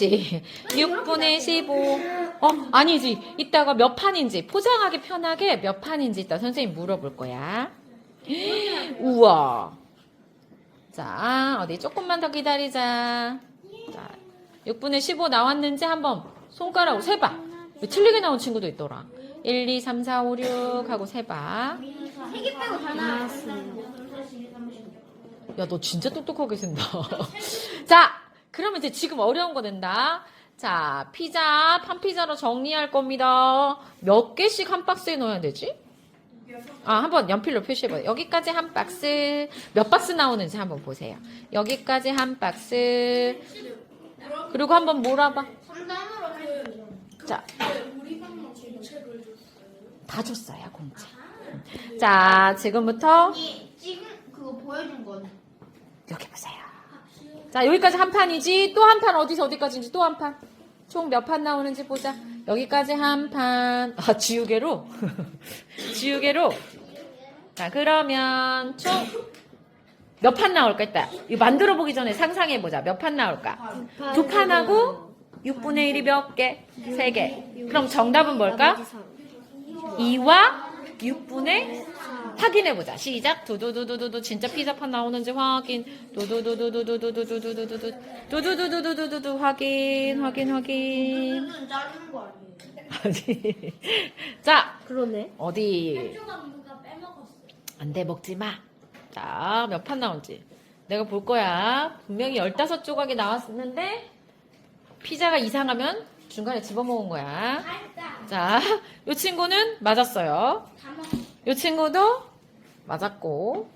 그렇지. 6분의 15. 어, 아니지. 이따가 몇 판인지, 포장하기 편하게 몇 판인지 이따 선생님 물어볼 거야. 우와. 자, 어디 조금만 더 기다리자. 자, 6분의 15 나왔는지 한번 손가락으로 세봐. 왜 틀리게 나온 친구도 있더라. 1, 2, 3, 4, 5, 6 하고 세봐. 세개 빼고 다 나왔어요. 야, 너 진짜 똑똑하게 센다. 자, 그러면 이제 지금 어려운 거 낸다. 자, 피자, 판피자로 정리할 겁니다. 몇 개씩 한 박스에 넣어야 되지? 아, 한번 연필로 표시해봐요. 여기까지 한 박스, 몇 박스 나오는지 한번 보세요. 여기까지 한 박스. 그리고 한번 몰아봐. 3단으로 해주죠. 자. 다 줬어요, 공짜. 자, 지금부터 이 지금 그거 보여준 건 여기 보세요. 자, 여기까지 한 판이지. 또 한 판 어디서 어디까지인지 또 한 판. 총 몇 판 나오는지 보자. 여기까지 한 판. 아, 지우개로? 지우개로. 자, 그러면 총 몇 판 나올까? 일단 이거 만들어 보기 전에 상상해 보자. 몇 판 나올까? 두 판하고 6분의 1이 몇 개? 세 개. 그럼 정답은 뭘까? 2와 6분의 확인해 보자. 시작. 두두두두두두 진짜 피자판 나오는지 확인. 두두두두두두두두두두두두 두두두두두두두 확인 확인 확인. 눈 자르는 거 아니에요? 아니. 자 그러네. 어디 조각 누가 빼먹었어. 안돼 먹지 마. 자 몇 판 나온지 내가 볼 거야. 분명히 15조각이 나왔는데 피자가 이상하면 중간에 집어먹은 거야. 알다. 자, 이 친구는 맞았어요. 다 먹었어. 이 친구도 맞았고